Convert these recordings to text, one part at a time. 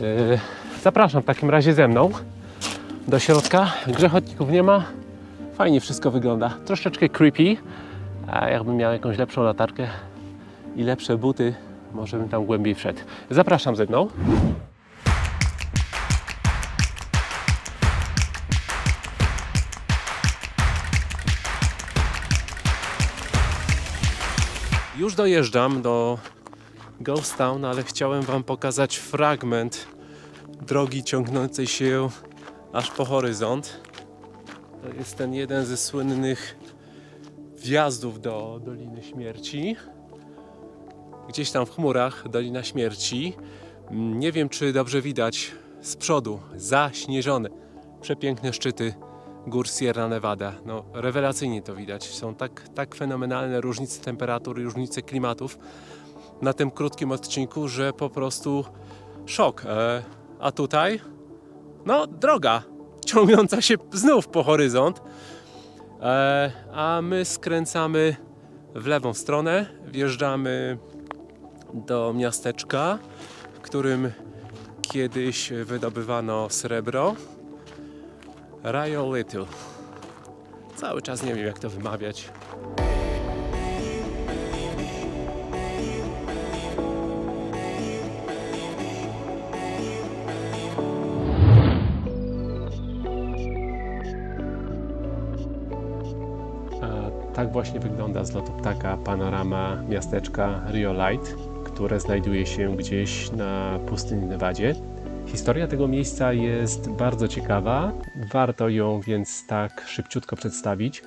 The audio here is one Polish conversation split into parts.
Yy, zapraszam w takim razie ze mną do środka. Grzechotników nie ma. Fajnie wszystko wygląda. Troszeczkę creepy. A jakbym miał jakąś lepszą latarkę i lepsze buty, może bym tam głębiej wszedł. Zapraszam ze mną. Już dojeżdżam do Ghost Town, ale chciałem Wam pokazać fragment drogi ciągnącej się aż po horyzont. To jest ten jeden ze słynnych wjazdów do Doliny Śmierci. Gdzieś tam w chmurach Dolina Śmierci. Nie wiem, czy dobrze widać z przodu zaśnieżone, przepiękne szczyty gór Sierra Nevada. No, rewelacyjnie to widać. Są tak, tak fenomenalne różnice temperatur różnice klimatów na tym krótkim odcinku, że po prostu szok. E, a tutaj, no, droga ciągnąca się znów po horyzont. E, a my skręcamy w lewą stronę, wjeżdżamy do miasteczka, w którym kiedyś wydobywano srebro. Rio Little. Cały czas nie wiem, jak to wymawiać. Właśnie wygląda z lotu ptaka panorama miasteczka Rio Light, które znajduje się gdzieś na pustyni Nevadzie. Historia tego miejsca jest bardzo ciekawa, warto ją więc tak szybciutko przedstawić.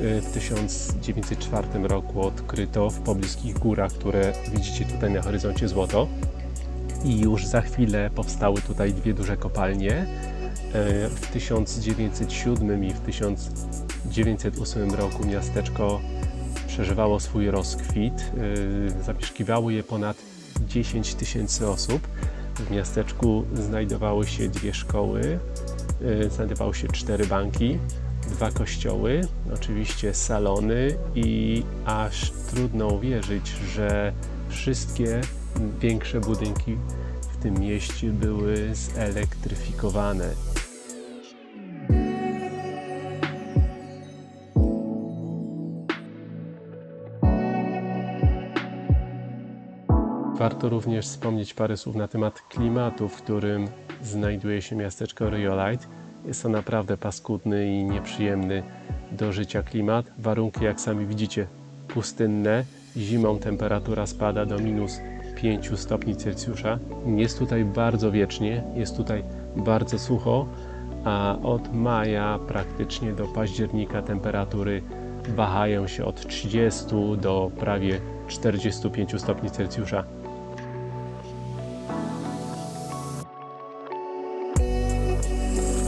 W 1904 roku odkryto w pobliskich górach, które widzicie tutaj na horyzoncie złoto. I już za chwilę powstały tutaj dwie duże kopalnie. E, W 1907 i w 1908 roku miasteczko przeżywało swój rozkwit. E, Zamieszkiwało je ponad 10 tysięcy osób. W miasteczku znajdowały się dwie szkoły, e, znajdowały się cztery banki, dwa kościoły, oczywiście salony i aż trudno uwierzyć, że wszystkie większe budynki w tym mieście były zelektryfikowane. Warto również wspomnieć parę słów na temat klimatu, w którym znajduje się miasteczko Riolite. Jest to naprawdę paskudny i nieprzyjemny do życia klimat. Warunki, jak sami widzicie, pustynne. Zimą temperatura spada do minus 5 stopni Celsjusza. Jest tutaj bardzo wiecznie, jest tutaj bardzo sucho, a od maja praktycznie do października temperatury wahają się od 30 do prawie 45 stopni Celsjusza.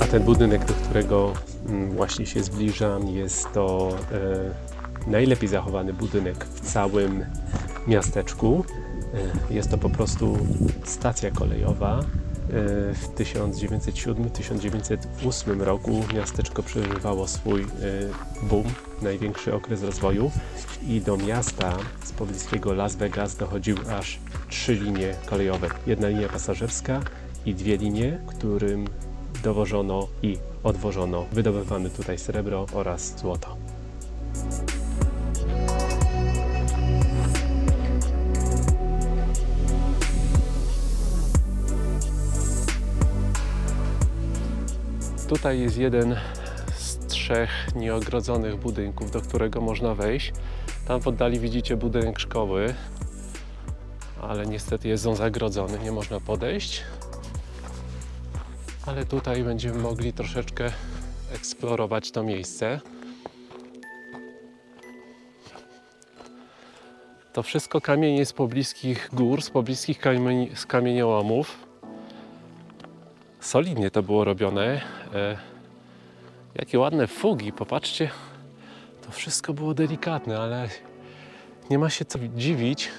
A ten budynek, do którego mm, właśnie się zbliżam, jest to e, najlepiej zachowany budynek w całym miasteczku. E, jest to po prostu stacja kolejowa. E, w 1907-1908 roku miasteczko przeżywało swój e, boom, największy okres rozwoju i do miasta z pobliskiego Las Vegas dochodziły aż trzy linie kolejowe. Jedna linia pasażerska i dwie linie, którym dowożono i odwożono wydobywane tutaj srebro oraz złoto. Tutaj jest jeden z trzech nieogrodzonych budynków, do którego można wejść. Tam w oddali widzicie budynek szkoły, ale niestety jest on zagrodzony, nie można podejść ale tutaj będziemy mogli troszeczkę eksplorować to miejsce. To wszystko kamienie z pobliskich gór, z pobliskich kamieni, z kamieniołomów. Solidnie to było robione. E, jakie ładne fugi, popatrzcie. To wszystko było delikatne, ale nie ma się co dziwić.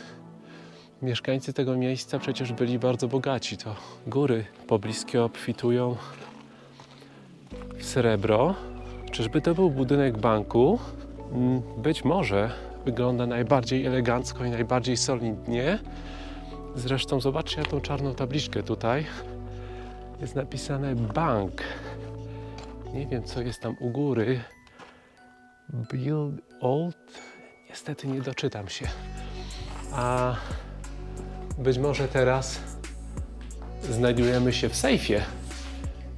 Mieszkańcy tego miejsca przecież byli bardzo bogaci. To góry pobliskie obfitują w srebro. Czyżby to był budynek banku? Mm, Być może wygląda najbardziej elegancko i najbardziej solidnie, Zresztą zobaczcie na tą czarną tabliczkę tutaj. Jest napisane bank. Nie wiem co jest tam u góry. Build old. Niestety nie doczytam się. A być może teraz znajdujemy się w sejfie.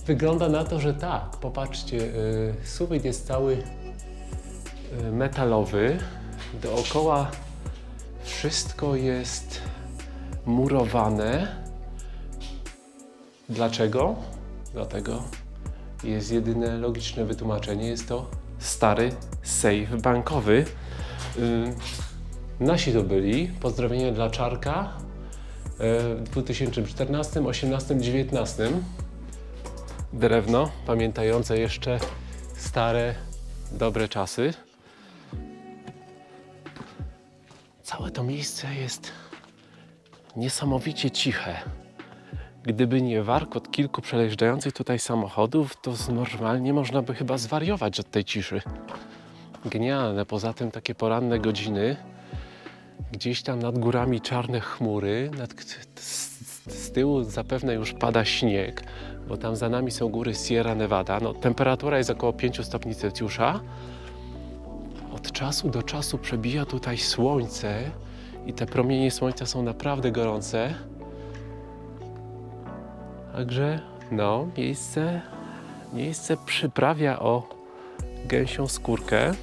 Wygląda na to, że tak. Popatrzcie, y, sufit jest cały y, metalowy. Dookoła wszystko jest murowane. Dlaczego? Dlatego jest jedyne logiczne wytłumaczenie. Jest to stary safe bankowy. Y, Nasi to byli. Pozdrowienia dla Czarka w 2014, 18, 19. Drewno, pamiętające jeszcze stare, dobre czasy. Całe to miejsce jest niesamowicie ciche. Gdyby nie warkot kilku przejeżdżających tutaj samochodów, to normalnie można by chyba zwariować od tej ciszy. Genialne. Poza tym takie poranne godziny, gdzieś tam nad górami czarne chmury, nad, z tyłu zapewne już pada śnieg, bo tam za nami są góry Sierra Nevada. No, temperatura jest około 5 stopni Celsjusza. Od czasu do czasu przebija tutaj słońce i te promienie słońca są naprawdę gorące. Także no, miejsce, miejsce przyprawia o gęsią skórkę.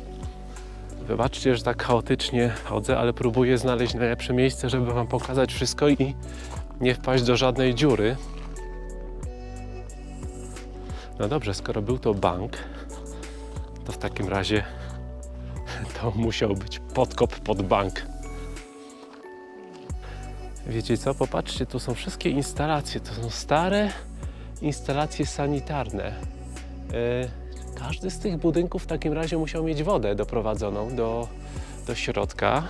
Wybaczcie, że tak chaotycznie chodzę, ale próbuję znaleźć najlepsze miejsce, żeby Wam pokazać wszystko i nie wpaść do żadnej dziury. No dobrze, skoro był to bank, to w takim razie to musiał być podkop pod bank. Wiecie co? Popatrzcie, tu są wszystkie instalacje. To są stare instalacje sanitarne. E, każdy z tych budynków w takim razie musiał mieć wodę doprowadzoną do, do środka.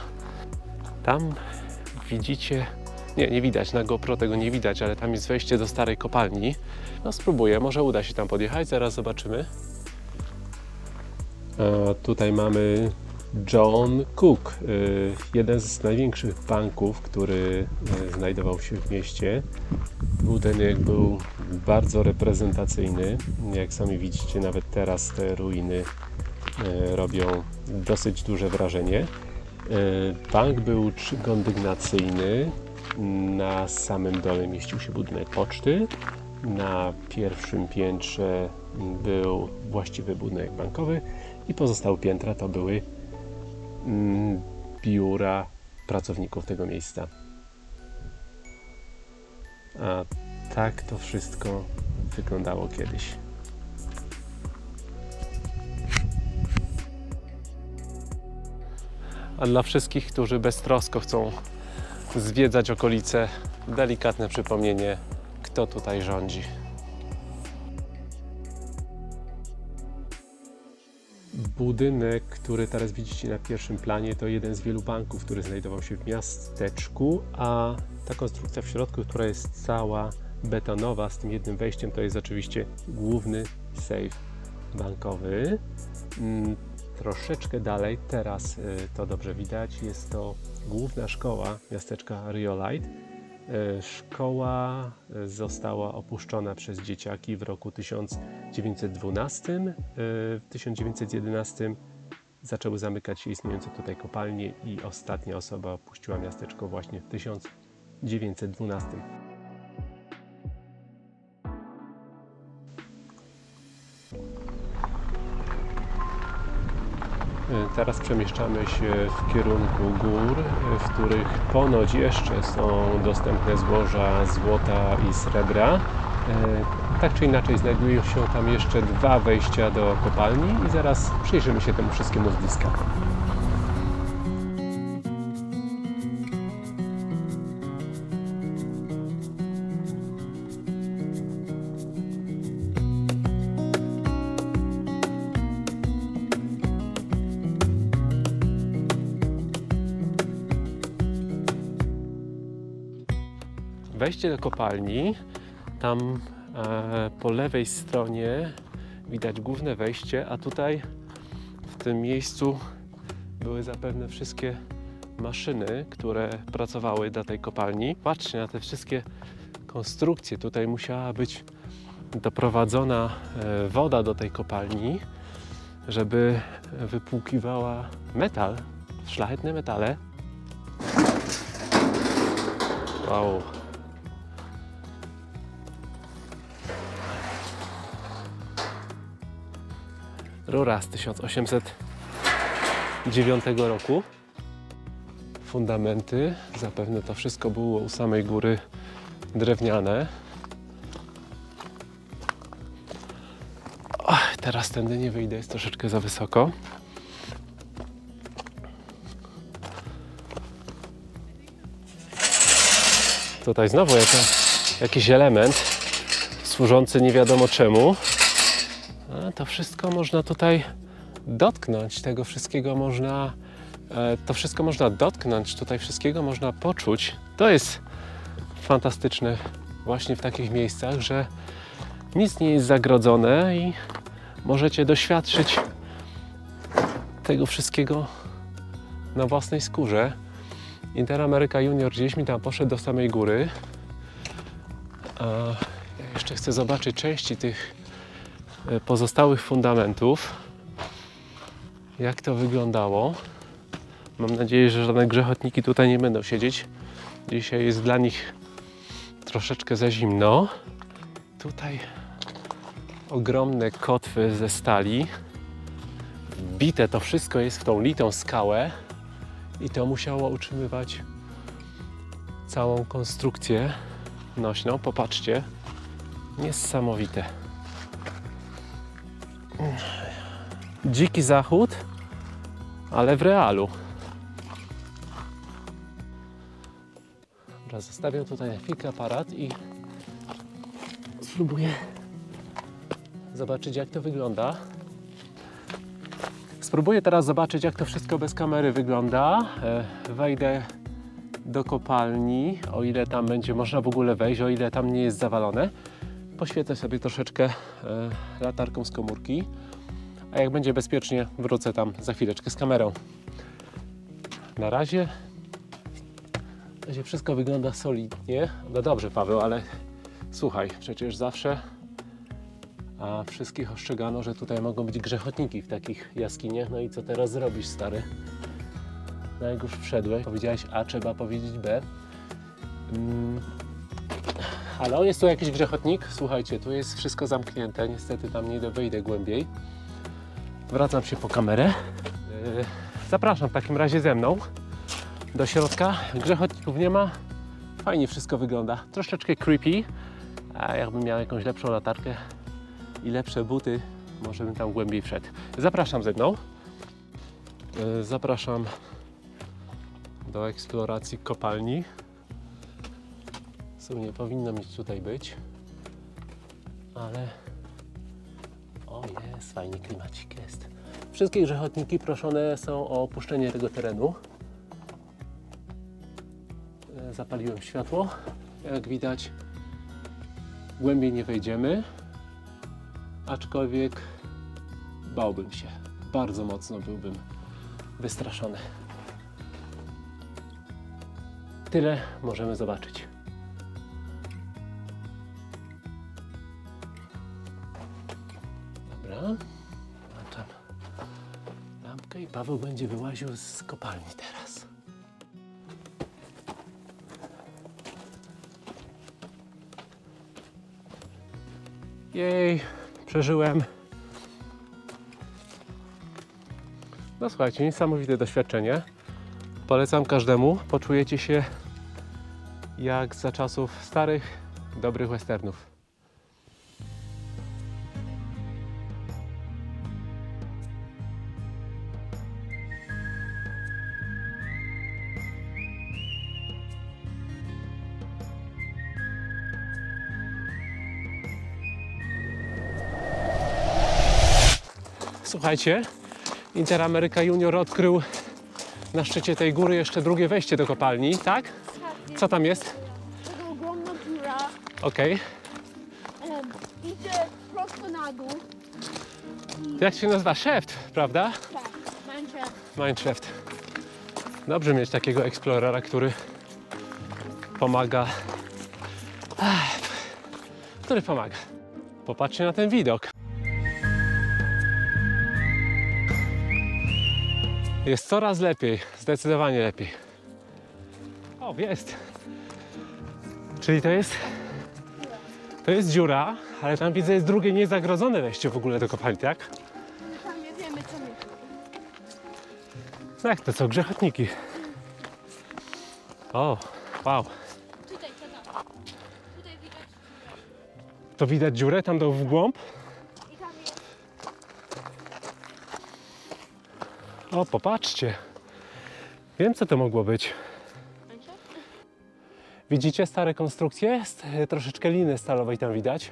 Tam widzicie, nie, nie widać, na GoPro tego nie widać, ale tam jest wejście do starej kopalni. No spróbuję, może uda się tam podjechać, zaraz zobaczymy. E, tutaj mamy John Cook, y, jeden z największych banków, który y, znajdował się w mieście. Budynek był bardzo reprezentacyjny. Jak sami widzicie, nawet teraz te ruiny y, robią dosyć duże wrażenie. Bank był trzykondygnacyjny. Na samym dole mieścił się budynek poczty. Na pierwszym piętrze był właściwy budynek bankowy i pozostałe piętra to były biura pracowników tego miejsca. A tak to wszystko wyglądało kiedyś. A dla wszystkich, którzy beztrosko chcą zwiedzać okolice, delikatne przypomnienie, kto tutaj rządzi. Budynek, który teraz widzicie na pierwszym planie, to jeden z wielu banków, który znajdował się w miasteczku, a ta konstrukcja w środku, która jest cała betonowa z tym jednym wejściem, to jest oczywiście główny safe bankowy. Mm, Troszeczkę dalej, teraz y, to dobrze widać, jest to główna szkoła miasteczka Riolite. E, Szkoła e, została opuszczona przez dzieciaki w roku 1912. E, W 1911 zaczęły zamykać się istniejące tutaj kopalnie i ostatnia osoba opuściła miasteczko właśnie w 1912. Teraz przemieszczamy się w kierunku gór, e, w których ponoć jeszcze są dostępne złoża złota i srebra. E, Tak czy inaczej znajdują się tam jeszcze dwa wejścia do kopalni i zaraz przyjrzymy się temu wszystkiemu z bliska. Wejście do kopalni, tam e, po lewej stronie widać główne wejście, a tutaj w tym miejscu były zapewne wszystkie maszyny, które pracowały dla tej kopalni. Patrzcie na te wszystkie konstrukcje. Tutaj musiała być doprowadzona e, woda do tej kopalni, żeby wypłukiwała metal, szlachetne metale. Wow. Rura z 1809 roku. Fundamenty, zapewne to wszystko było u samej góry drewniane. Teraz tędy nie wyjdę, jest troszeczkę za wysoko. Tutaj znowu jakiś element służący nie wiadomo czemu. To wszystko można tutaj dotknąć, tego wszystkiego można, e, to wszystko można dotknąć, tutaj wszystkiego można poczuć. To jest fantastyczne właśnie w takich miejscach, że nic nie jest zagrodzone i możecie doświadczyć tego wszystkiego na własnej skórze. Interameryka Junior gdzieś mi tam poszedł do samej góry. A ja jeszcze chcę zobaczyć części tych pozostałych fundamentów. Jak to wyglądało. Mam nadzieję, że żadne grzechotniki tutaj nie będą siedzieć. Dzisiaj jest dla nich troszeczkę za zimno. Tutaj ogromne kotwy ze stali. Bite to wszystko jest w tą litą skałę i to musiało utrzymywać całą konstrukcję nośną. Popatrzcie, niesamowite. Dziki zachód, ale w realu. Dobra, zostawiam tutaj chwilkę aparat i spróbuję zobaczyć jak to wygląda. Spróbuję teraz zobaczyć jak to wszystko bez kamery wygląda. E, Wejdę do kopalni, o ile tam będzie można w ogóle wejść, o ile tam nie jest zawalone. Poświecę sobie troszeczkę e, latarką z komórki, a jak będzie bezpiecznie wrócę tam za chwileczkę z kamerą. Na razie na razie wszystko wygląda solidnie. No dobrze Paweł, ale słuchaj, przecież zawsze a wszystkich ostrzegano, że tutaj mogą być grzechotniki w takich jaskiniach. No i co teraz zrobisz, stary? No jak już wszedłeś, powiedziałeś A, trzeba powiedzieć B. Mm. Halo, jest tu jakiś grzechotnik? Słuchajcie, tu jest wszystko zamknięte. Niestety tam nie wyjdę głębiej. Wracam się po kamerę. Yy, Zapraszam w takim razie ze mną do środka. Grzechotników nie ma. Fajnie wszystko wygląda. Troszeczkę creepy. A jakbym miał jakąś lepszą latarkę, i lepsze buty, może bym tam głębiej wszedł. Zapraszam ze mną. E, Zapraszam do eksploracji kopalni. Sumie nie powinno mieć tutaj być, ale o jest, fajny klimacik jest. Wszystkie grzechotniki proszone są o opuszczenie tego terenu. E, Zapaliłem światło. Jak widać, głębiej nie wejdziemy aczkolwiek bałbym się. Bardzo mocno byłbym wystraszony. Tyle możemy zobaczyć. Włączam lampkę i Paweł będzie wyłaził z kopalni teraz. Jej, przeżyłem. No słuchajcie, niesamowite doświadczenie. Polecam każdemu. Poczujecie się jak za czasów starych, dobrych westernów. Słuchajcie, Interameryka Junior odkrył na szczycie tej góry jeszcze drugie wejście do kopalni, tak? Co tam jest? Taka ogromna dziura. Okej. Idzie prosto na dół. Jak się nazywa? Szeft, prawda? Tak, Minecraft. Mineshaft. Dobrze mieć takiego eksplorera, który pomaga. Ech, który pomaga. Popatrzcie na ten widok. Jest coraz lepiej, zdecydowanie lepiej. O, jest. Czyli to jest. To jest dziura, ale tam widzę jest drugie niezagrodzone wejście w ogóle do kopalni, tak? Tam nie wiemy co my. No jak to co, grzechotniki. O, wow. Tutaj, tata. Tutaj widać. To widać dziurę tam do w głąb? I tam jest. O, popatrzcie. Wiem, co to mogło być. Widzicie stare konstrukcje? E, troszeczkę liny stalowej tam widać.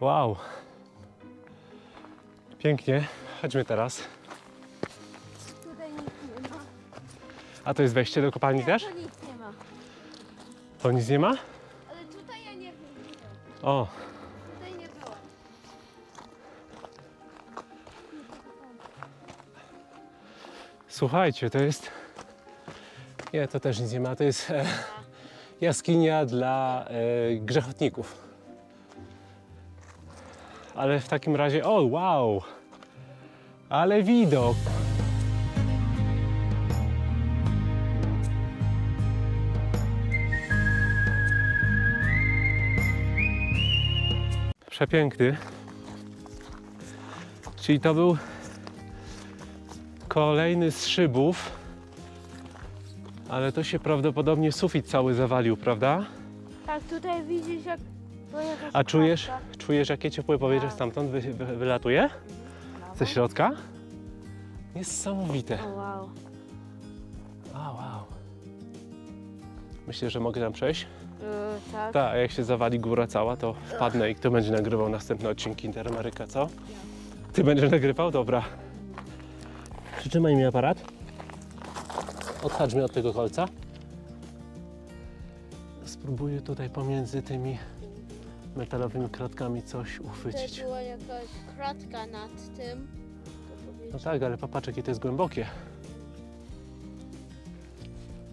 Wow. Pięknie. Chodźmy teraz. Tutaj nic nie ma. A to jest wejście do kopalni też? To nic nie ma. To nic nie ma? Ale tutaj ja nie wiem. O, słuchajcie, to jest... Nie, to też nic nie ma. To jest e, jaskinia dla e, grzechotników. Ale w takim razie... O, wow! Ale widok! Przepiękny. Czyli to był kolejny z szybów, ale to się prawdopodobnie sufit cały zawalił, prawda? Tak, tutaj widzisz jak... była jakaś A czujesz, czujesz jakie ciepłe powietrze Tak. stamtąd wy, wy, wylatuje? Ze środka? Niesamowite. O wow. Wow, wow. Myślę, że mogę tam przejść? Yy, tak. Tak, a jak się zawali góra cała, to wpadnę i kto będzie nagrywał następne odcinki Interameryka, co? Ty będziesz nagrywał? Dobra. Przytrzymaj mi aparat. Odchadź mi od tego kolca. Spróbuję tutaj pomiędzy tymi metalowymi kratkami coś uchwycić. Tutaj była jakaś kratka nad tym. No tak, ale popatrz jakie to jest głębokie.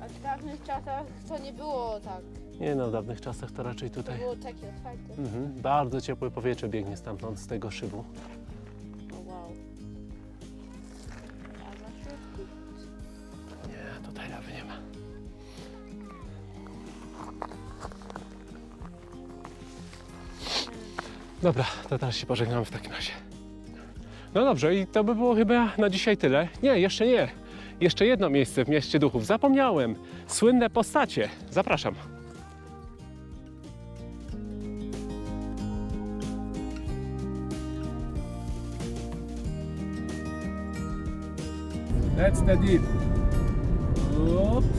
A w dawnych czasach to nie było tak. Nie no, w dawnych czasach to raczej To tutaj... było takie otwarte. Mhm, bardzo ciepłe powietrze biegnie stamtąd, z tego szybu. Dobra, to teraz się pożegnamy w takim razie. No dobrze, i to by było chyba na dzisiaj tyle. Nie, jeszcze nie. Jeszcze jedno miejsce w Mieście Duchów. Zapomniałem. Słynne postacie. Zapraszam. That's the deep. Oops.